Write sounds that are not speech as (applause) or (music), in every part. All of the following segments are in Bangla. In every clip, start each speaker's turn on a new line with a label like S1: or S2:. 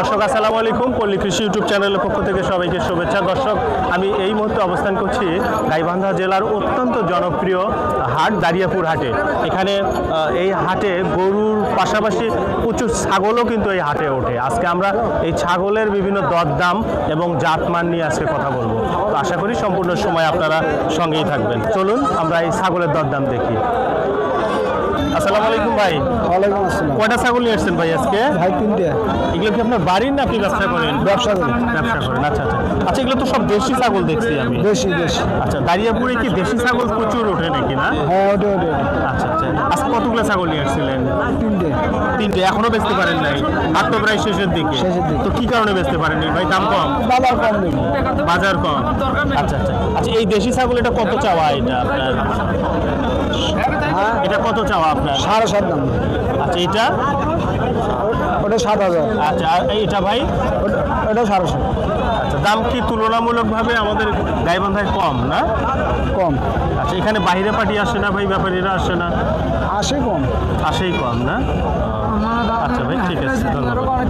S1: দর্শক, আসসালামু আলাইকুম। পল্লী কৃষি ইউটিউব চ্যানেলের পক্ষ থেকে সবাইকে শুভেচ্ছা। দর্শক, আমি এই মুহূর্তে অবস্থান করছি গাইবান্ধা জেলার অত্যন্ত জনপ্রিয় হাট, দারিয়াপুর হাটে। এখানে এই হাটে গরুর পাশাপাশি প্রচুর ছাগলও কিন্তু এই হাটে ওঠে। আজকে আমরা এই ছাগলের বিভিন্ন দরদাম এবং জাতমান নিয়ে আজকে কথা বলব। তো আশা করি সম্পূর্ণ সময় আপনারা সঙ্গেই থাকবেন। চলুন, আমরা এই ছাগলের দরদাম দেখি। আসসালামু আলাইকুম ভাই।
S2: ওয়ালাইকুম আসসালাম।
S1: কয়টা ছাগল নিয়ে এসছেন ভাই আজকে?
S2: ভাই তিনটে।
S1: এগুলো কি আপনার বাড়ির না আপনি ব্যবসা করেন?
S2: ব্যবসা করি।
S1: ব্যবসা করেন আচ্ছা আচ্ছা। আচ্ছা এগুলো তো সব দেশি ছাগল দেখছি আমি।
S2: বেশি বেশি
S1: আচ্ছা দাঁড়িয়াপুরে কি দেশি ছাগল প্রচুর ওঠে নাকি না?
S2: হ্যাঁ ওটা ওটা
S1: আচ্ছা আচ্ছা। আজকে কতগুলো ছাগল নিয়ে আসছিলেন?
S2: তিনটে।
S1: তিনটে এখনও বেচতে পারেন নাই। হাট তো প্রায় শেষের দিকে। তো কি কারণে বেচতে পারেননি ভাই? দাম কম?
S2: বাজার কম
S1: বাজার কম। আচ্ছা আচ্ছা। আচ্ছা এই দেশি ছাগল এটা কত চাওয়া এটা আপনার? এটা কত চাওয়া আপনার?
S2: সাড়ে সাত দাম।
S1: আচ্ছা এটা?
S2: ওটা সাত হাজার।
S1: আচ্ছা আর এটা ভাই?
S2: ওটা- ওটা সাড়ে সাত।
S1: আচ্ছা দাম কি তুলনামূলকভাবে আমাদের গাইবান্ধায় কম না?
S2: কম।
S1: আচ্ছা এখানে বাইরে পাঠিয়ে আসে না ভাই ব্যাপারীরা আসে না?
S2: আসে কম।
S1: আসেই কম না? আচ্ছা ভাই ঠিক আছে ধন্যবাদ।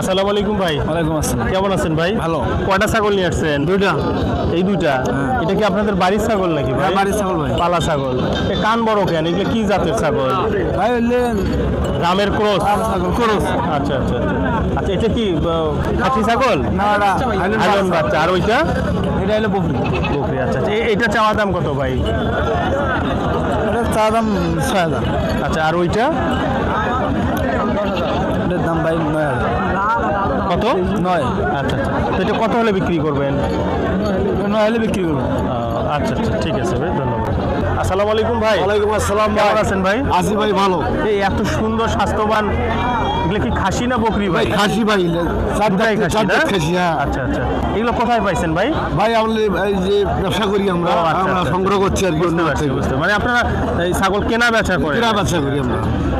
S1: আসসালামু আলাইকুম ভাই।
S2: ওয়ালাইকুম আসসালাম।
S1: কেমন আছেন ভাই?
S2: ভালো।
S1: কয়টা ছাগল নিয়ে আসছেন? দুইটা। এই দুইটা? এটা কি আপনাদের বাড়ির ছাগল নাকি ভাই?
S2: হ্যাঁ, বাড়ির ছাগল ভাই।
S1: পালা ছাগল। এ কান বড় কেন? এগুলো কি জাতের ছাগল?
S2: ভাই বললেন
S1: রামের ক্রস
S2: ছাগল।
S1: ক্রস আচ্ছা আচ্ছা আচ্ছা। এটা কি খাসি ছাগল?
S2: না ওটা
S1: বাচ্চা। আর ওইটা?
S2: এটা হলো বকরি।
S1: বকরি আচ্ছা আচ্ছা। এটা চাওয়া দাম কত ভাই?
S2: চা দাম ছয় হাজার
S1: আচ্ছা আর ওইটা?
S2: এটার দাম ভাই নয় হাজার।
S1: কত?
S2: নয়।
S1: আচ্ছা আচ্ছা। তো এটা কত হলে বিক্রি করবেন?
S2: নয় হলে বিক্রি
S1: করবেন আচ্ছা আচ্ছা ঠিক আছে ভাই ধন্যবাদ। আসসালামু আলাইকুম ভাই।
S2: ওয়ালাইকুম আসসালাম
S1: কেমন আছেন ভাই?
S2: আসি ভাই ভালো।
S1: এই এত সুন্দর স্বাস্থ্যবান এগুলো কি খাসি না বকরি ভাই?
S2: খাসি ভাই
S1: খাসি
S2: হ্যাঁ।
S1: আচ্ছা আচ্ছা। এগুলো কোথায় পাইছেন ভাই?
S2: ভাই আমরা এই যে ব্যবসা করি আমরা
S1: আচ্ছা,
S2: আমরা
S1: আচ্ছা।
S2: সংগ্রহ করছি আর কি
S1: বুঝতে মানে আপনারা এই ছাগল কেনা বেচা করেন?
S2: কিরা ব্যবসা করি আমরা।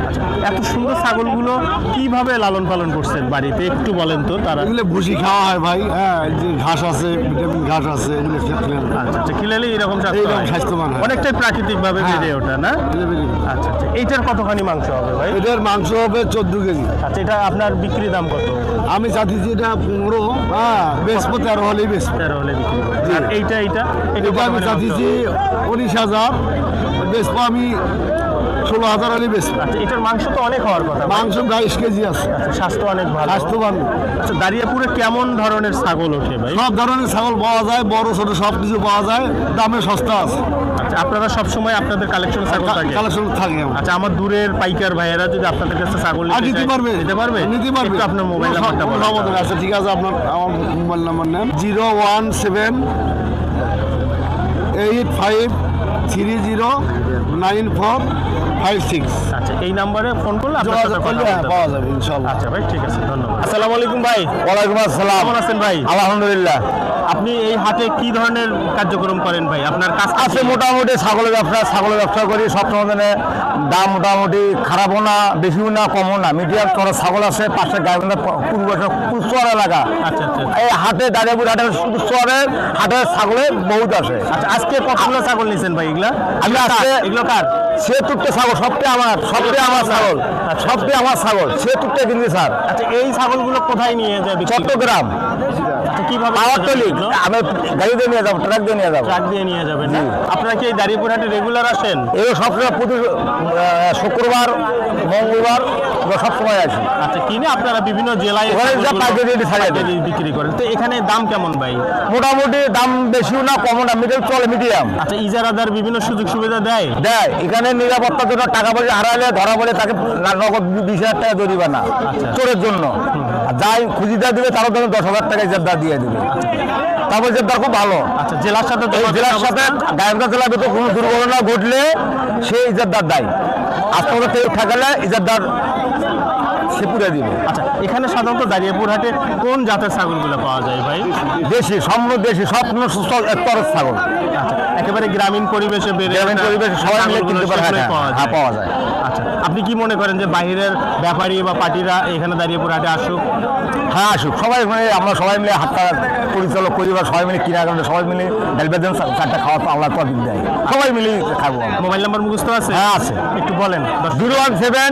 S1: আচ্ছা, এত সুন্দর ছাগলগুলো কীভাবে লালন পালন করছেন বাড়িতে? একটু বলেন তো তারা।
S2: এগুলো ভুসি খাওয়া হয় ভাই হ্যাঁ যে ঘাস আছে ভিটামিন ঘাস আছে এগুলো খেলে
S1: আচ্ছা খিলালে এরকম।
S2: স্বাস্থ্যবান
S1: অনেকটাই প্রাকৃতিক ভাবে
S2: হ্যাঁ।
S1: বেড়ে ওঠা না? আচ্ছা আচ্ছা। এইটার কতখানি মাংস হবে ভাই?
S2: এটার মাংস হবে চোদ্দ কেজি।
S1: আচ্ছা এটা আপনার বিক্রি দাম কত?
S2: আমি চাচ্ছি এটা পনেরো। হ্যাঁ বেসবো তেরো হলেই বেসবো
S1: তেরো হলে বিক্রি আর এইটা এইটা?
S2: এটা আমি চাচ্ছি? উনিশ হাজার। বেসবো আমি ষোলো হাজার হলেই বেসবো
S1: আচ্ছা এটার মাংস তো অনেক হওয়ার কথা।
S2: মাংস বাইশ কেজি আছে।
S1: আচ্ছা স্বাস্থ্য অনেক ভালো।
S2: স্বাস্থ্যবান।
S1: আচ্ছা দাঁড়িয়াপুরে কেমন ধরনের ছাগল ওঠে ভাই?
S2: সব ধরনের ছাগল পাওয়া যায় বড় ছোট সব কিছু পাওয়া যায় দামে সস্তা আছে।
S1: আচ্ছা আপনারা সব সময় আপনাদের কালেকশন ছাগল থাকে?
S2: কালেকশন থাকে।
S1: আচ্ছা আমার দূরের পাইকার ভাইয়েরা যদি আপনাদের কাছে ছাগল
S2: নিতে পারবে।
S1: নিতে পারবে?
S2: নিতে পারবে।
S1: আপনার মোবাইল নাম্বারটা বলেন।
S2: নেই। আচ্ছা ঠিক আছে আপনার আমার মোবাইল নাম্বার নেন। Zero one seven eight five three zero nine four five six.
S1: আচ্ছা এই নাম্বারে ফোন করলে
S2: যোগাযোগ করলে পাওয়া যাবে ইনশাল্লাহ।
S1: আচ্ছা ভাই ঠিক আছে ধন্যবাদ। আসসালামু আলাইকুম ভাই।
S2: ওয়ালাইকুম আসসালাম।
S1: কেমন আছেন ভাই?
S2: আলহামদুলিল্লাহ।
S1: আপনি এই হাটে কি ধরনের কার্যক্রম করেন ভাই? আপনার কাজ
S2: আছে মোটামুটি ছাগলের ব্যবসা ছাগলের ব্যবসা করি। সব সময় দাম মোটামুটি খারাপও না বেশিও না কমও না। মিডিয়াম চড়া ছাগল আছে পাশে গাইবান্ধা পূর্ব চর এলাকা।
S1: আচ্ছা আচ্ছা।
S2: এই হাটে দাঁড়িয়ে হাটে শুধু চরের হাটের ছাগলে বহুত আছে।
S1: আচ্ছা আজকে কতগুলো ছাগল নিছেন ভাই এগুলা?
S2: আমি? আজকে
S1: এগুলো কার?
S2: ছেতুরটা ছাগল সবটাই আমার সবটাই আমার ছাগল সবটাই আমার ছাগল ছেতুরটা কিনছে স্যার।
S1: আচ্ছা এই ছাগলগুলো কোথায় নিয়ে যাবে
S2: চট্টগ্রাম।
S1: কীভাবে
S2: পাওয়ারটলি আমি গাড়ি দিয়ে নিয়ে যাব ট্রাক দিয়ে নিয়ে যাব।
S1: ট্রাক দিয়ে নিয়ে যাবেন না? আপনারা কি এই দাঁড়িয়েপুর রেগুলার আসেন?
S2: এগুলো সবসময় প্রতি শুক্রবার মঙ্গলবার আমরা সবসময় আছি
S1: আচ্ছা কিনে আপনারা বিভিন্ন জেলায় এই
S2: ওখানে যা পাইকারি রেটে ছাড়িয়ে দেয়।
S1: বিক্রি করেন। তো এখানে দাম কেমন ভাই?
S2: মোটামুটি দাম বেশিও না কমও না মিডিয়াম চলে মিডিয়াম।
S1: আচ্ছা ইজারাদার বিভিন্ন সুযোগ সুবিধা দেয়?
S2: দেয়। এখানে নিরাপত্তার জন্য টাকা পয়সা হারালে ধরা পড়ে তাকে নগদ বিশ হাজার টাকা জরিমানা চোরের জন্য। যাই খুঁজিদার দিবে তারও ধরুন দশ হাজার টাকা জেদ্দার দিয়ে দিবে। তারপর জেদ্দার খুব ভালো।
S1: আচ্ছা জেলার সাথে
S2: জেলার সাথে? গায়েবগঞ্জ জেলার ভিতরে কোনো দুর্ঘটনা ঘটলে সে ইজাদ্দার দায়। আস্তে থেকে ঠেকালে ইজাদ্দার সে পুরা দিবে।
S1: আচ্ছা এখানে সাধারণত দাঁড়িয়েপুর হাটে কোন জাতের ছাগলগুলো পাওয়া যায় ভাই?
S2: দেশি সম্পূর্ণ দেশি স্বপ্ন সুস্থ তরফ ছাগল।
S1: আচ্ছা একেবারে গ্রামীণ পরিবেশে
S2: গ্রামীণ পরিবেশে সবাই মিলে কিনতে পারে হ্যাঁ,
S1: পাওয়া
S2: হ্যাঁ
S1: যায়।
S2: পাওয়া যায়।
S1: আচ্ছা আপনি কি মনে করেন যে বাইরের ব্যাপারী বা পার্টিরা এখানে দাঁড়িয়েপুর হাটে আসুক?
S2: হ্যাঁ আসুক। সবাই মানে আমরা সবাই মিলে হাতটা পরিচালক করি বা সবাই মিলে কিনা কারণে সবাই মিলে ডালবেদেন চারটা খাওয়া আল্লাহ তফিক দেয়। সবাই মিলে খাব
S1: মোবাইল নাম্বার মুখস্থ আছে?
S2: হ্যাঁ আছে।
S1: একটু বলেন।
S2: Zero one seven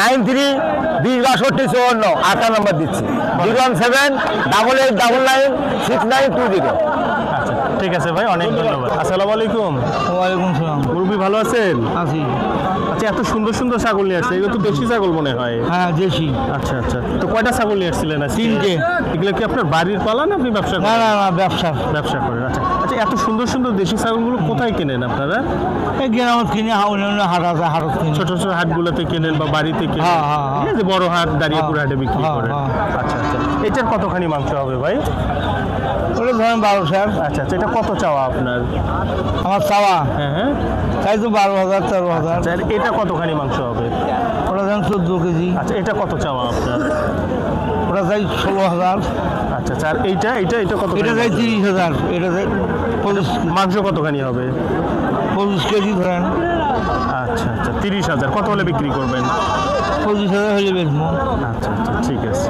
S2: nine three বিশ বাষট্টি চুয়ান্ন। আটটা নম্বর দিচ্ছি। Zero one seven double eight double nine six nine two zero.
S1: ঠিক আছে ভাই অনেক ধন্যবাদ। আসসালামু আলাইকুম।
S3: ওয়ালাইকুম সালাম।
S1: মুরব্বী ভালো আছেন?
S3: আছি।
S1: আচ্ছা এত সুন্দর সুন্দর ছাগল নিয়ে আসছে এগুলো তো দেশি ছাগল মনে হয়।
S3: হ্যাঁ দেশি।
S1: আচ্ছা আচ্ছা। তো কয়টা ছাগল নিয়ে আসছিলেন?
S3: তিনটে।
S1: এগুলো কি আপনার বাড়ির পালান আপনি ব্যবসা
S3: না
S1: করেন?
S3: না না ব্যবসা।
S1: ব্যবসা করেন আচ্ছা। আচ্ছা এত সুন্দর সুন্দর দেশি ছাগলগুলো কোথায় কেনেন আপনারা?
S3: এই গ্রামত কিনে অন্যান্য হাট আছে হাটত কিনে।
S1: ছোট ছোট হাটগুলোতে কেনেন বা বাড়িতে কেনেন?
S3: হ্যাঁ, হ্যাঁ, হ্যাঁ।
S1: এই যে বড় হাট দাঁড়িয়েপুর হাটে বিক্রি
S3: হ্যাঁ,
S1: করেন।
S3: হ্যাঁ।
S1: আচ্ছা আচ্ছা। এটার কতখানি মাংস হবে ভাই?
S3: ওটা ধরেন বারো স্যার
S1: আচ্ছা আচ্ছা এটা কত চাওয়া আপনার?
S3: আমার চাওয়া?
S1: হ্যাঁ হ্যাঁ।
S3: তাই তো বারো হাজার তেরো হাজার।
S1: আচ্ছা এটা কতখানি মাংস হবে?
S3: ওটা ধরেন চোদ্দ কেজি।
S1: আচ্ছা এটা কত চাওয়া আপনার?
S3: ওটা চাই ষোলো হাজার।
S1: আচ্ছা আচ্ছা আর এইটা এটা এটা কত
S3: এটা চাই তিরিশ হাজার। এটা চাই পঁচিশ
S1: মাংস কতখানি হবে?
S3: পঁচিশ কেজি ধরেন।
S1: আচ্ছা আচ্ছা তিরিশ হাজার। কত হলে বিক্রি করবেন?
S3: পঁচিশ হাজার হলে বেচবো
S1: আচ্ছা আচ্ছা ঠিক আছে।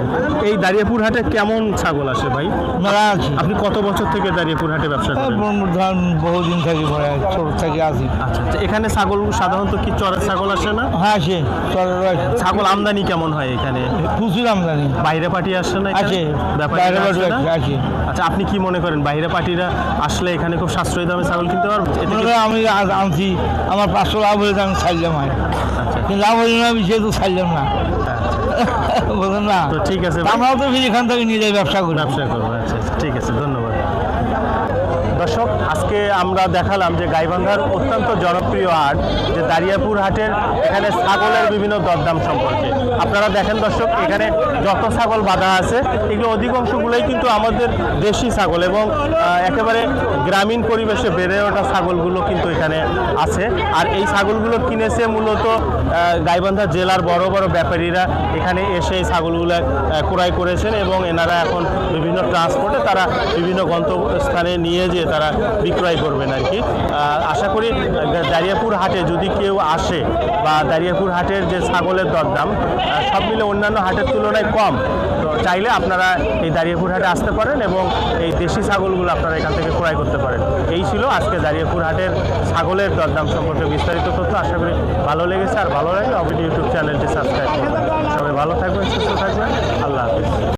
S1: এই দাঁড়িয়াপুর হাটে কেমন ছাগল আসে ভাই?
S3: মেলা আছে
S1: আপনি কত বছর থেকে দাঁড়িয়াপুর হাটে ব্যবসা করেন?
S3: ধরেন বহুদিন থাকি পরে ছোট থেকে আসি
S1: আচ্ছা আচ্ছা এখানে ছাগল সাধারণত কি চরের ছাগল আসে না?
S3: হ্যাঁ আসে আসে
S1: ছাগল আমদানি কেমন হয় এখানে?
S3: প্রচুর আমদানি।
S1: বাইরে পার্টি আসে না ব্যাপারীরা
S3: বাইরে
S1: আসে
S3: আছে
S1: আচ্ছা আপনি কি মনে করেন বাইরে পার্টিরা আসলে এখানে খুব সাশ্রয়ী দামে ছাগল কিনতে পারবে?
S3: আমি আনছি আমার পাঁচশো লাভ তো আমি ছাড়লাম হয়।
S1: আচ্ছা
S3: লাভ না আমি সেহেতু ছাড়লাম না।
S1: আচ্ছা। (laughs)
S3: বুঝলেন না।
S1: তো ঠিক আছে
S3: আমরাও তো ফির এখান থেকে নিয়ে যাই ব্যবসা করি।
S1: ব্যবসা করব আচ্ছা আচ্ছা, ঠিক আছে ধন্যবাদ। দর্শক আজকে আমরা দেখালাম যে গাইবান্ধার অত্যন্ত জনপ্রিয় হাট যে দারিয়াপুর হাটের এখানে ছাগলের বিভিন্ন দরদাম সম্পর্কে। আপনারা দেখেন দর্শক, এখানে যত ছাগল বাঁধা আছে, এগুলো অধিকাংশগুলোই কিন্তু আমাদের দেশি ছাগল এবং একেবারে গ্রামীণ পরিবেশে বেড়ে ওঠা ছাগলগুলো কিন্তু এখানে আছে। আর এই ছাগলগুলো কিনেছে মূলত গাইবান্ধা জেলার বড় বড় ব্যাপারীরা। এখানে এসে এই ছাগলগুলো ক্রয় করেছেন এবং এনারা এখন বিভিন্ন ট্রান্সপোর্টে তারা বিভিন্ন গন্তব্যস্থানে নিয়ে যেয়ে তারা বিক্রয় করবেন আর কি। আশা করি দারিয়াপুর হাটে যদি কেউ আসে বা দারিয়াপুর হাটের যে ছাগলের দরদাম সব মিলে অন্যান্য হাটের তুলনায় কম। তো চাইলে আপনারা এই দারিয়াপুর হাটে আসতে পারেন এবং এই দেশি ছাগলগুলো আপনারা এখান থেকে ক্রয় করতে পারেন। এই ছিল আজকে দারিয়াপুর হাটের ছাগলের দরদাম সম্পর্কে বিস্তারিত তথ্য। আশা করি ভালো লেগেছে আর ভালো লাগলে অবশ্যই ইউটিউব চ্যানেলটি সাবস্ক্রাইব করবেন। সবাই ভালো থাকবেন, সুস্থ থাকবেন। আল্লাহ হাফিজ।